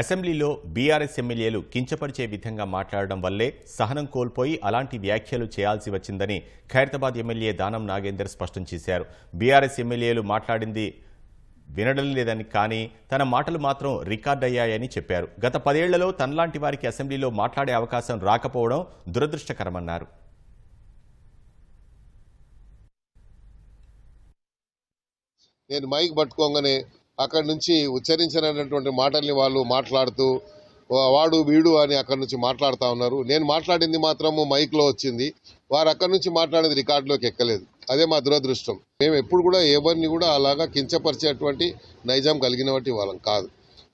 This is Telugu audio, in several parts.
అసెంబ్లీలో బీఆర్ఎస్ ఎమ్మెల్యేలు కించపరిచే విధంగా మాట్లాడడం వల్లే సహనం కోల్పోయి అలాంటి వ్యాఖ్యలు చేయాల్సి వచ్చిందని ఖైరతాబాద్ ఎమ్మెల్యే దానం నాగేందర్ స్పష్టం చేశారు. బీఆర్ఎస్ ఎమ్మెల్యేలు మాట్లాడింది వినడం లేదని కానీ తన మాటలు మాత్రం రికార్డ్ అయ్యాయని చెప్పారు. గత పదేళ్ళలో తనలాంటి వారికి అసెంబ్లీలో మాట్లాడే అవకాశం రాకపోవడం దురదృష్టకరమన్నారు. నేను మైక్ పట్టుకోగానే అక్కడి నుంచి ఉచ్చరించినటువంటి మాటల్ని వాళ్ళు మాట్లాడుతూ వా- వాడు వీడు అని అక్కడి నుంచి మాట్లాడుతూ ఉన్నారు. నేను మాట్లాడింది మాత్రము మైక్లో వచ్చింది. వారు అక్కడి నుంచి మాట్లాడేది రికార్డులోకి ఎక్కలేదు. అదే మా దురదృష్టం. మేము ఎప్పుడు కూడా ఎవరిని కూడా అలాగా కించపరిచేటువంటి నైజాం కలిగినటువంటి వాళ్ళం కాదు.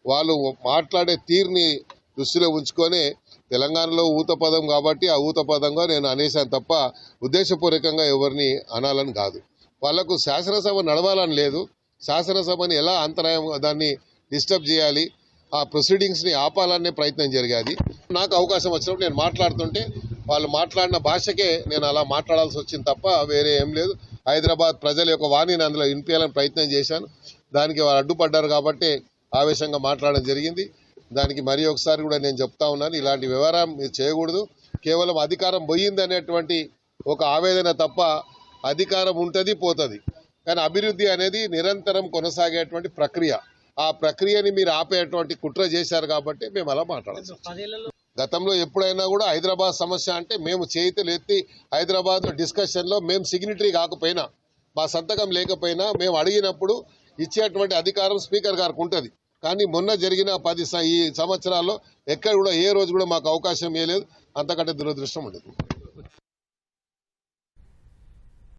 వాళ్ళు మాట్లాడే తీరుని దృష్టిలో ఉంచుకొని తెలంగాణలో ఊత పదం కాబట్టి ఆ ఊత పదంగా నేను అనేసాను తప్ప ఉద్దేశపూర్వకంగా ఎవరిని అనాలని కాదు. వాళ్ళకు శాసనసభ నడవాలని లేదు. శాసనసభని ఎలా అంతరాయం దాన్ని డిస్టర్బ్ చేయాలి ఆ ప్రొసీడింగ్స్ని ఆపాలనే ప్రయత్నం జరిగేది. నాకు అవకాశం వచ్చినప్పుడు నేను మాట్లాడుతుంటే వాళ్ళు మాట్లాడిన భాషకే నేను అలా మాట్లాడాల్సి వచ్చింది తప్ప వేరే ఏం లేదు. హైదరాబాద్ ప్రజల యొక్క వాణిని అందులో వినిపించాలని ప్రయత్నం చేశాను. దానికి వారు అడ్డుపడ్డారు కాబట్టి ఆవేశంగా మాట్లాడడం జరిగింది. దానికి మరి ఒకసారి కూడా నేను చెప్తా ఉన్నాను ఇలాంటి వ్యవహారం చేయకూడదు. కేవలం అధికారం పోయింది అనేటువంటి ఒక ఆవేదన తప్ప అధికారం ఉంటుంది పోతుంది. కానీ అభివృద్ధి అనేది నిరంతరం కొనసాగేటువంటి ప్రక్రియ. ఆ ప్రక్రియని మీరు ఆపేటువంటి కుట్ర చేశారు కాబట్టి మేము అలా మాట్లాడాలి గతంలో ఎప్పుడైనా కూడా హైదరాబాద్ సమస్య అంటే మేము చేతులు ఎత్తి హైదరాబాద్ డిస్కషన్లో మేము సిగ్నిటరీ కాకపోయినా మా సంతకం లేకపోయినా మేము అడిగినప్పుడు ఇచ్చేటువంటి అధికారం స్పీకర్ గారికి ఉంటుంది. కానీ మొన్న జరిగిన పది ఈ సంవత్సరాల్లో ఎక్కడ కూడా ఏ రోజు కూడా మాకు అవకాశం ఇవ్వలేదు అంతకంటే దురదృష్టం ఉండదు.